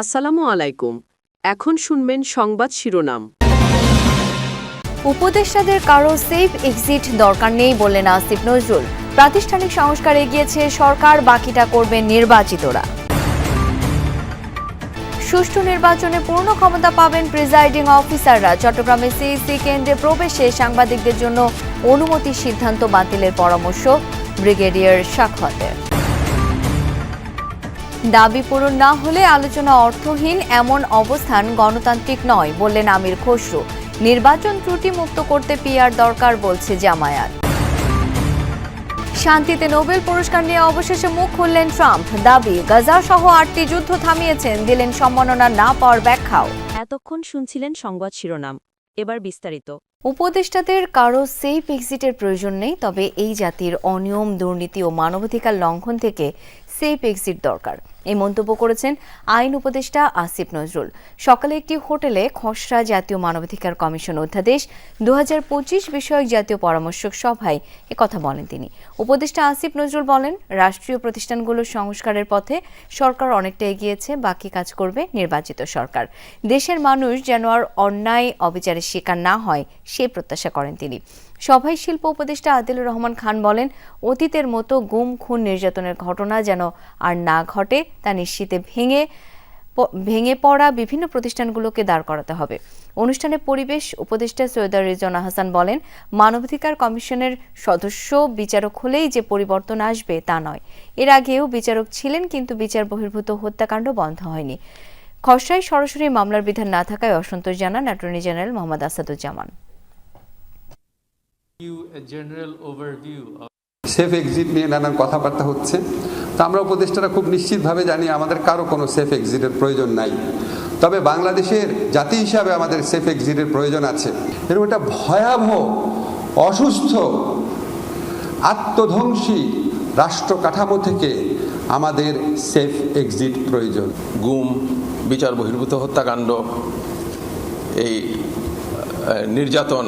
আসসালামু আলাইকুম। এখন শুনবেন সংবাদ শিরোনাম। উপদেষ্টাদের কারও সেফ এক্সিট দরকার নেই বললেন আসিফ নজরুল। প্রাতিষ্ঠানিক সংস্কার এগিয়েছে সরকার, বাকিটা করবেন নির্বাচিতরা। সুষ্ঠু নির্বাচনে পূর্ণ ক্ষমতা পাবেন প্রিজাইডিং অফিসাররা চট্টগ্রামে সিইসি কেন্দ্রে প্রবেশে সাংবাদিকদের জন্য অনুমতি সিদ্ধান্ত বাতিলের পরামর্শ ব্রিগেডিয়ার সাক্ষাতের। দাবি পূরণ না হলে আলোচনা অর্থহীন এমন অবস্থান গণতান্ত্রিক নয় বললেন আমির খসরু। নির্বাচন ত্রুটি মুক্ত করতে পিআর দরকার বলছে জামায়াত। শান্তিতে নোবেল পুরস্কার নিয়ে অবশেষে মুখ খুললেন ট্রাম্প। দাবি গাজা সহ আটটি যুদ্ধ থামিয়েছেন দিলেন সম্মাননা না পাওয়ার ব্যাখ্যাও। এতক্ষণ শুনছিলেন সংবাদ শিরোনাম। এবার বিস্তারিত। উপদেষ্টাদের কারও সেফ এক্সিটের প্রয়োজন নেই তবে এই জাতির অনিয়ম দুর্নীতি ও মানবাধিকার লঙ্ঘন থেকে সেফ এক্সিট দরকার। এই মন্তব্য করেছেন আইন উপদেষ্টা আসিফ নজরুল। সকালে একটি হোটেলে খসড়া জাতীয় মানবাধিকার কমিশন অধ্যাদেশ দু হাজার পঁচিশ বিষয়ক জাতীয় পরামর্শক সভায় কথা বলেন তিনি। উপদেষ্টা আসিফ নজরুল বলেন, রাষ্ট্রীয় প্রতিষ্ঠানগুলোর সংস্কারের পথে সরকার অনেকটা এগিয়েছে, বাকি কাজ করবে নির্বাচিত সরকার। দেশের মানুষ যেন আর অন্যায় অবিচারের শিকার না হয়, সে প্রত্যাশা করেন তিনি। সভায় শিল্প উপদেষ্টা আদিলুর রহমান খান বলেন, অতীতের মতো গুম খুন নির্যাতনের ঘটনা যেন আর না ঘটে তা নিশ্চিতে ভেঙে ভেঙে পড়া বিভিন্ন প্রতিষ্ঠানগুলোকে দাঁড় করাতে হবে। অনুষ্ঠানে পরিবেশ উপদেষ্টা সৈয়দা রিজনা হাসান বলেন মানবাধিকার কমিশনের সদস্য বিচারক হলেই যে পরিবর্তন আসবে তা নয়। এর আগেও বিচারক ছিলেন কিন্তু বিচার বহির্ভূত হত্যাকাণ্ড বন্ধ হয়নি। খসড়ায় সরাসরি মামলার বিধান না থাকায় অসন্তোষ জানান attorney general Mohammad Asaduzzaman. Safe exit নিয়ে নানান কথাবার্তা হচ্ছে। তো আমরা উপদেষ্টারা খুব নিশ্চিতভাবে জানি আমাদের কারও কোনো সেফ এক্সিটের প্রয়োজন নাই। তবে বাংলাদেশের জাতি হিসাবে আমাদের সেফ এক্সিটের প্রয়োজন আছে। এরকম একটা ভয়াবহ, অসুস্থ, আত্মধ্বংসী রাষ্ট্র কাঠামো থেকে আমাদের সেফ এক্সিট প্রয়োজন। গুম, বিচার বহির্ভূত হত্যাকাণ্ড, এই নির্যাতন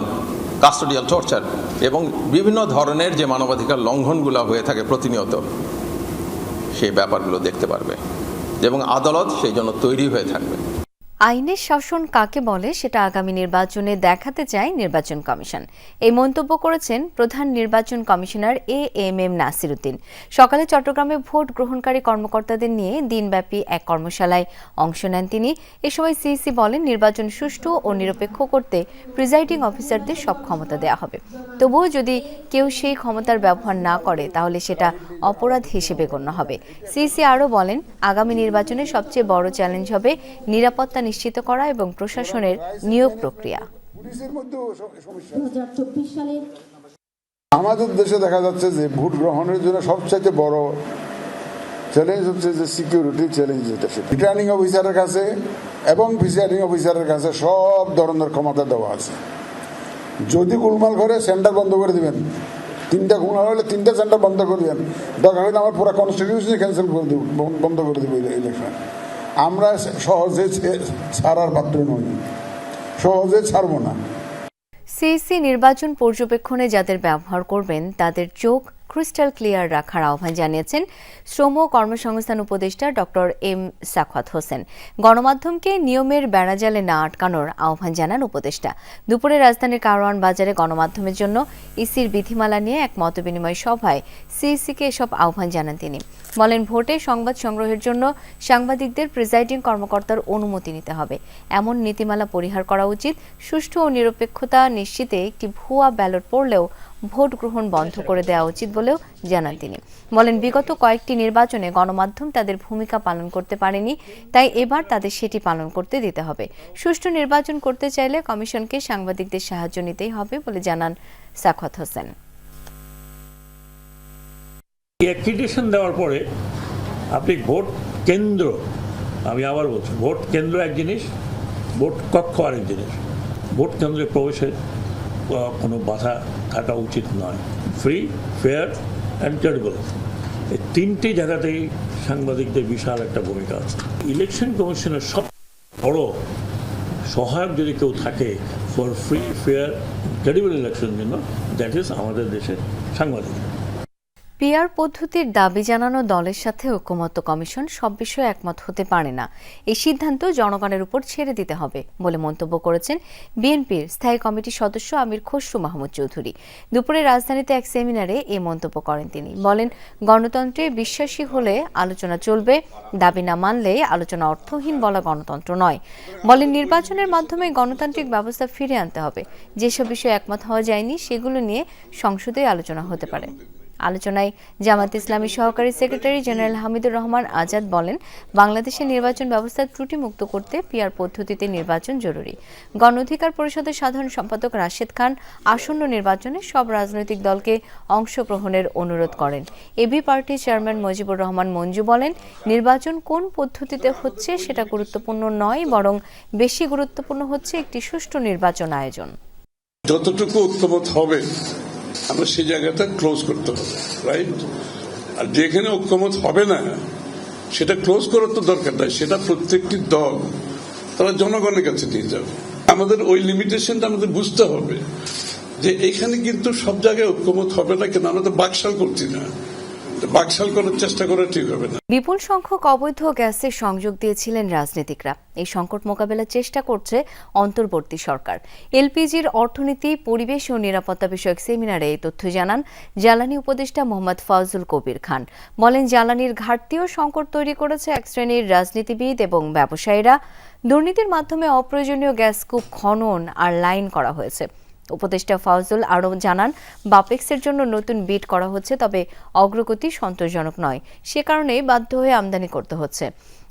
কাস্টোডিয়াল টর্চার এবং বিভিন্ন ধরনের যে মানবাধিকার লঙ্ঘনগুলো হয়ে থাকে প্রতিনিয়ত। সেই ব্যাপারগুলো দেখতে পারবে। এবং আদালত সেই জন্য তৈরি হয়ে থাকবে। আইনের শাসন কাকে বলে সেটা আগামী নির্বাচনে দেখাতে চায় নির্বাচন কমিশন। এই মন্তব্য করেছেন প্রধান নির্বাচন commissioner A M M Nasiruddin. সকালে চট্টগ্রামে ভোট গ্রহণকারী কর্মকর্তাদের নিয়ে দিনব্যাপী এক কর্মশালায় অংশ নেন তিনি। এ সময় সিইসি বলেন, নির্বাচন সুষ্ঠু ও নিরপেক্ষ করতে প্রিজাইডিং অফিসারদের সব ক্ষমতা দেওয়া হবে। তবুও যদি কেউ সেই ক্ষমতার ব্যবহার না করে, তাহলে সেটা অপরাধ হিসেবে গণ্য হবে। সিইসি আরও বলেন, আগামী নির্বাচনে সবচেয়ে বড় চ্যালেঞ্জ হবে নিরাপত্তা নিশ্চিত করা এবং প্রশাসনের নিয়োগ প্রক্রিয়া। আমাদের দেশে দেখা যাচ্ছে যে ভোট গ্রহণের জন্য সবচাইতে বড় চ্যালেঞ্জ হচ্ছে যে সিকিউরিটি চ্যালেঞ্জ যেটা সেটা। রিটার্নিং অফিসারের কাছে এবং প্রিসাইডিং অফিসারের কাছে সব ধরনের ক্ষমতা দেওয়া আছে। যদি গোলমাল করে সেন্টার বন্ধ করে দিবেন। তিনটা গোলমাল হলে তিনটা সেন্টার বন্ধ করে দিবেন। দরকার হলে আমার পুরো কনস্টিটিউশনই ক্যান্সেল করে দেব বন- বন্ধ করে দেবো ইলেকশন আমরা সহজে ছাড়ার পাত্র নই। সহজে ছাড়ব না। সিইসি নির্বাচন পর্যবেক্ষণে যাদের ব্যবহার করবেন, তাদের চোখ ক্রিস্টাল ক্লিয়ার রাখার আহ্বান জানিয়েছেন শ্রম কর্মসংস্থান উপদেষ্টা ডক্টর এম সাখাত হোসেন। গণমাধ্যমকে নিয়মের বেড়াজালে না আটকানোর আহ্বান জানান উপদেষ্টা। দুপুরে রাজধানীর কারওয়ান বাজারে গণমাধ্যমের জন্য ইসির বিধিমালা নিয়ে এক মতবিনিময় সভায় সিইসিকে এসব আহ্বান জানান তিনি। বলেন, ভোটে সংবাদ সংগ্রহের জন্য সাংবাদিকদের প্রিজাইডিং কর্মকর্তার অনুমতি নিতে হবে। এমন নীতিমালা পরিহার করা উচিত। সুষ্ঠু ও নিরপেক্ষতা নিশ্চিতে একটি ভুয়া ব্যালট পড়লেও ভোট গ্রহণ বন্ধ করে দেওয়া উচিত বলেও জানান তিনি। বলেন বিগত কয়েকটি নির্বাচনে গণমাধ্যম তাদের ভূমিকা পালন করতে পারেনি তাই এবার তাদের সেটি পালন করতে দিতে হবে। সুষ্ঠু নির্বাচন করতে চাইলে কমিশনকে সাংবাদিকদের সাহায্য নিতেই হবে বলে জানান সাখত হোসেন। দেওয়ার পরে আপনি ভোট কেন্দ্র আমি আবার বলছি ভোট কেন্দ্র এক জিনিস ভোট কক্ষ আরেক জিনিস। ভোট কেন্দ্রে প্রবেশে আহ, কোনো বাধা থাকা উচিত নয়। ফ্রি ফেয়ার অ্যান্ড ক্রেডিবল এই তিনটি জায়গাতেই সাংবাদিকদের বিশাল একটা ভূমিকা আছে। ইলেকশন কমিশনের সব বড় সহায়ক যদি কেউ থাকে ফর ফ্রি ফেয়ার ক্রেডিবল ইলেকশনের জন্য দ্যাট ইজ আমাদের দেশের সাংবাদিক। পিআর পদ্ধতির দাবি জানানো দলের সাথে ঐক্যমত্য কমিশন সব বিষয়ে একমত হতে পারে না। এই সিদ্ধান্ত জনগণের উপর ছেড়ে দিতে হবে বলে মন্তব্য করেছেন বিএনপির স্থায়ী কমিটির সদস্য আমির খসরু মাহমুদ চৌধুরী। দুপুরে রাজধানীতে এক সেমিনারে এই মন্তব্য করেন তিনি। বলেন, গণতন্ত্রে বিশ্বাসী হলে আলোচনা চলবে, দাবি না মানলে আলোচনা অর্থহীন বলা গণতন্ত্র নয়। বলেন, নির্বাচনের মাধ্যমে গণতান্ত্রিক ব্যবস্থা ফিরে আনতে হবে। যেসব বিষয়ে একমত হওয়া যায়নি, সেগুলো নিয়ে সংসদে আলোচনা হতে পারে। আলোচনায় জামাত ইসলামী সহকারী সেক্রেটারি জেনারেল হামিদুর রহমান আজাদ বলেন, বাংলাদেশের নির্বাচন ব্যবস্থা ত্রুটিমুক্ত করতে পিআর পদ্ধতিতে নির্বাচন জরুরি। গণ অধিকার পরিষদের সাধারণ সম্পাদক রাশেদ খান আসন্ন নির্বাচনে সব রাজনৈতিক দলকে অংশগ্রহণের অনুরোধ করেন। এবি পার্টির চেয়ারম্যান মুজিবুর রহমান মঞ্জু বলেন, নির্বাচন কোন পদ্ধতিতে হচ্ছে সেটা গুরুত্বপূর্ণ নয়, বরং বেশি গুরুত্বপূর্ণ হচ্ছে একটি সুষ্ঠু নির্বাচন আয়োজন। যতটুকু ঐক্যমত হবে আমরা সেই জায়গাটা ক্লোজ করতে হবে রাইট আর যেখানে ঐক্যমত হবে না, সেটা ক্লোজ করার তো দরকার নাই, সেটা প্রত্যেকটি দল তারা জনগণের কাছে নিয়ে যাবে। আমাদের ওই লিমিটেশনটা আমাদের বুঝতে হবে যে এখানে কিন্তু সব জায়গায় ঐক্যমত হবে না কেন? আমরা তো বাকশাল করছি না। বাকশাল করার চেষ্টা করা ঠিক হবে না। বিপুল সংখ্যক অবৈধ গ্যাসের সংযোগ দিয়েছিলেন রাজনীতিকরা। এই সংকট মোকাবেলার চেষ্টা করছে অন্তর্বর্তী সরকার। এলপিজির অর্থনীতি, পরিবেশ ও নিরাপত্তা বিষয়ক সেমিনারে এই তথ্য জানান জ্বালানি উপদেষ্টা মোহাম্মদ ফজল কবির খান। বলেন, জ্বালানির ঘাটতিও সংকট তৈরি করেছে এক শ্রেণির রাজনীতিবিদ এবং ব্যবসায়ীরা। দুর্নীতির মাধ্যমে অপ্রয়োজনীয় গ্যাস কূপ খনন আর লাইন করা হয়েছে। উপদেষ্টা ফাউজুল আরও জানান, বাপেক্সের জন্য নতুন বিড করা হচ্ছে, তবে অগ্রগতি সন্তোষজনক নয়। সে কারণে বাধ্য হয়ে আমদানি করতে হচ্ছে।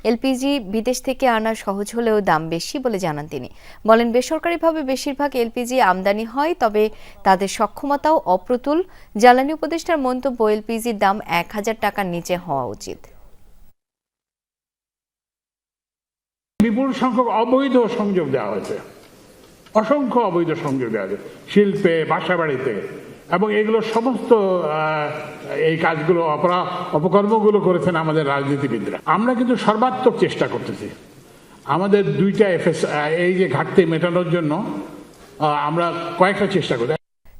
এলপিজি বিদেশ থেকে আনা সহজ হলেও দাম বেশি বলে জানান তিনি। বলেন, বেসরকারিভাবে বেশিরভাগ এলপিজি আমদানি হয়, তবে তাদের সক্ষমতাও অপ্রতুল। জ্বালানি উপদেষ্টার মন্তব্য, এলপিজির দাম এক হাজার টাকার নিচে হওয়া উচিত। বিপুল সংখ্যক অবৈধ সংযোগ দেওয়া হয়েছে। অসংখ্য অবৈধ সংযোগ হয়েছে শিল্পে বাসা বাড়িতে এবং এগুলো সমস্ত এই কাজগুলো, অপরা, অপকর্মগুলো করেছেন আমাদের রাজনীতিবিদরা। আমরা কিন্তু সর্বাত্মক চেষ্টা করতেছি। আমাদের দুইটা এফএস এই যে ঘাটতি মেটানোর জন্য আমরা কয়েকটা চেষ্টা করি।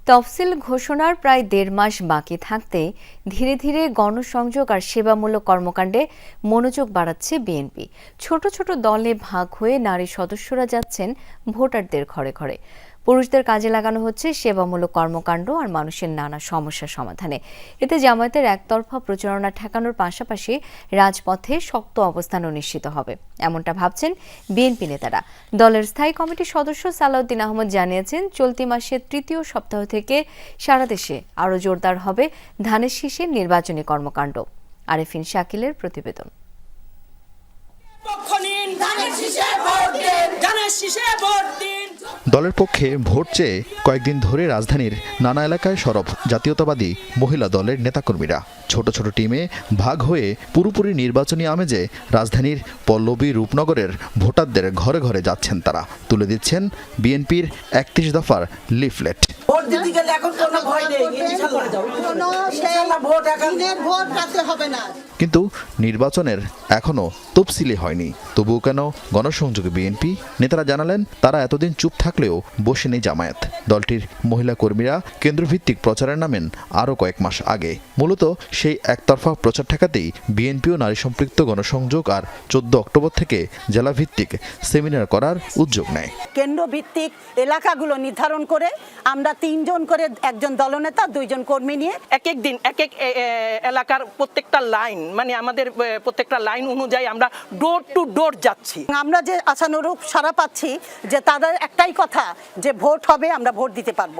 তফসিল ঘোষণার প্রায় দেড় মাস বাকি থাকতে ধীরে ধীরে গণসংযোগ আর সেবামূলক কর্মকাণ্ডে মনোযোগ বাড়াচ্ছে বিএনপি। ছোট ছোট দলে ভাগ হয়ে নারী সদস্যরা যাচ্ছেন ভোটারদের ঘরে ঘরে। পুরুষদের কাজে লাগানো হচ্ছে সেবামূলক কর্মকাণ্ড আর মানুষের নানা সমস্যা সমাধানে। এতে জামায়াতের একতরফা প্রচারণা ঠেকানোর পাশাপাশি রাজপথে শক্ত অবস্থানও নিশ্চিত হবে। এমনটা ভাবছেন বিএনপি নেতারা। দলের স্থায়ী কমিটির সদস্য সালাউদ্দিন আহমদ জানিয়েছেন, চলতি মাসের তৃতীয় সপ্তাহ থেকে সারা দেশে আরও জোরদার হবে ধানের শীষের নির্বাচনী কর্মকাণ্ড। আরেফিন শাকিলের প্রতিবেদন। পক্ষ নিন দলের পক্ষে ভোট চেয়ে কয়েকদিন ধরে রাজধানীর নানা এলাকায় সরব জাতীয়তাবাদী মহিলা দলের নেতাকর্মীরা। ছোট ছোট টিমে ভাগ হয়ে পুরোপুরি নির্বাচনী আমেজে রাজধানীর পল্লবী রূপনগরের ভোটারদের ঘরে ঘরে যাচ্ছেন তারা। তুলে দিচ্ছেন বিএনপির একত্রিশ দফার লিফলেট। ভোট দিতে গেলে এখন কোনো ভয় নেই। ইনশাআল্লাহ কোনো সেই ইনশাআল্লাহ ভোট এখন ভোট কাটতে হবে না। কিন্তু নির্বাচনের এখনও তফসিলি হয়নি। তবুও কেন? গণসংযোগে বিএনপি নেতারা জানালেন, তারা এতদিন চুপ থাকলেও বসেনি জামায়াত। দলটির মহিলা কর্মীরা কেন্দ্রভিত্তিক প্রচারে নামেন আরও কয়েক মাস আগে। মূলত সেই একতরফা প্রচার ঠেকাতেই বিএনপিও নারী সম্পৃক্ত গণসংযোগ আর চোদ্দ অক্টোবর থেকে জেলাভিত্তিক সেমিনার করার উদ্যোগ নেয়। কেন্দ্রভিত্তিক এলাকাগুলো নির্ধারণ করে আমরা তিনজন করে একজন দলনেতা, দুইজন কর্মী নিয়ে এক এক দিন, এক এক এলাকার প্রত্যেকটা লাইন মানে আমাদের প্রত্যেকটা লাইন অনুযায়ী আমরা ডোর টু ডোর যাচ্ছি। আমরা যে আশানুরূপ সারা পাচ্ছি যে তাদের একটাই কথা, যে ভোট হবে, আমরা ভোট দিতে পারব।